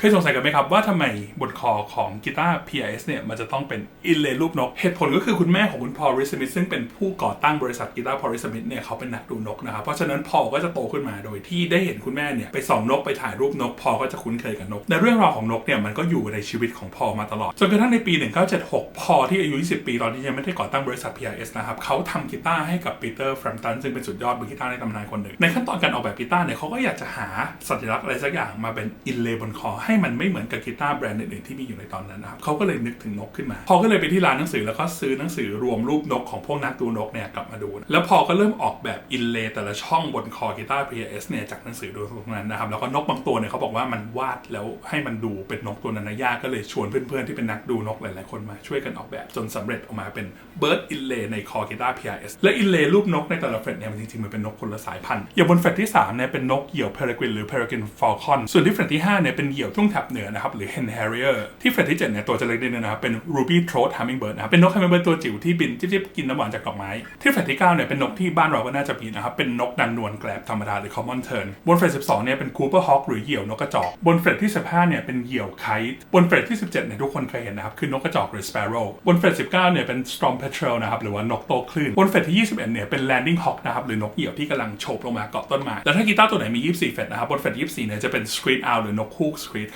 เคยสงสัยกันไหมครับว่าทำไมบนคอของกีตาร์ PRS เนี่ย มันจะต้องเป็นอินเลรูปนก เหตุผลก็คือคุณแม่ของคุณพอลริสมิธซึ่งเป็นผู้ก่อตั้งบริษัทกีตาร์พอลริสมิธเนี่ยเขาเป็นนักดูนกนะครับ เพราะฉะนั้นพอก็จะโตขึ้นมาโดยที่ได้เห็นคุณแม่เนี่ย ไปส่องนกไปถ่ายรูปนก พอก็จะคุ้นเคยกับนกและเรื่องราวของนกเนี่ย มันก็อยู่ในชีวิตของพอมาตลอด จนกระทั่งในปี 1976 พอลที่อายุ 20 ปีตอนที่ยังไม่ได้ก่อตั้งบริษัท PRS นะครับเขาทำกีตาร์ให้กับปีเตอร์แฟรมตันซึ่งเป็นสุดยอดมือกีตาร์ในตำนานคนหนึ่งในขั้นตอนการออกแบบกีตาร์เนี่ยเขาก็อยากจะหาสัญลักษณ์อะไรสักอย่างมาเป็นอินเลบนคอใให้มันไม่เหมือนกับกีตาร์แบรนด์อื่นๆที่มีอยู่ในตอนนั้นนะครับเขาก็เลยนึกถึงนกขึ้นมา พอก็เลยไปที่ร้านหนังสือแล้วก็ซื้อหนังสือรวมรูปนกของพวกนักดูนกเนี่ยกลับมาดู แล้วพอก็เริ่มออกแบบอินเลย์แต่ละช่องบนคอกีตาร์ PRS เนี่ยจากหนังสือดูตรงนั้นนะครับแล้วก็นกบางตัวเนี่ยเขาบอกว่ามันวาดแล้วให้มันดูเป็นนกตัวนั้นนะยากก็เลยชวนเพื่อนๆที่เป็นนักดูนกหลายๆคนมาช่วยกันออกแบบจนสำเร็จออกมาเป็น Bird Inlay ในคอกีตาร์ PRS และ Inlay รูปนกในแต่ละเฟรตเนี่ยมันจริงๆมันเป็นนกคนละสายพันธุ์อย่างบนเฟรตที่3เนี่ยเป็นนกเหยี่ยว Peregrine หรือ Peregrine Falcon ส่วนที่เฟรตที่5เนี่ยเป็นเหยี่ยวทุ่งแถบเหนือนะครับหรือ Hen Harrier ที่เฟรตที่7เนี่ยตัวจะเล็กนิดนึงนะครับเป็น Ruby Throat Hummingbird นะครับเป็นนก Hummingbird ตัวจิ๋วที่บินจิ๊บๆกินน้ำหวานจากดอกไม้ที่เฟรตที่9เนี่ยเป็นนกที่บ้านเราก็น่าจะมีนะครับเป็นนกนางนวลแกลบธรรมดาหรือ Common Tern บนเฟรต12เนี่ยเป็น Cooper Hawk หรือเหยี่ยวนกกระจอกบนเฟรตที่15เนี่ยเป็นเหยี่ยวไคท์บนเฟรตที่ 17เนี่ยทุกคนเคยเห็นนะครับคือนกกระจอกหรือ Sparrow บนเฟรต19เนี่ยเป็น Storm Petrel นะครับหรือว่านกโตคลื่นบนเฟรตที่ 21เนี่ยเป็น Landing Hawk นะครับหรือนกเหยี่ยวที่กำลังโฉบลงมาเกาะต้นไม้แต่ถ้ากีตาร์ตัวไหนมี 24เฟรตนะครับบนเฟรต24เนี่ยจะเป็น Screech Owl หรือนกฮูก Screech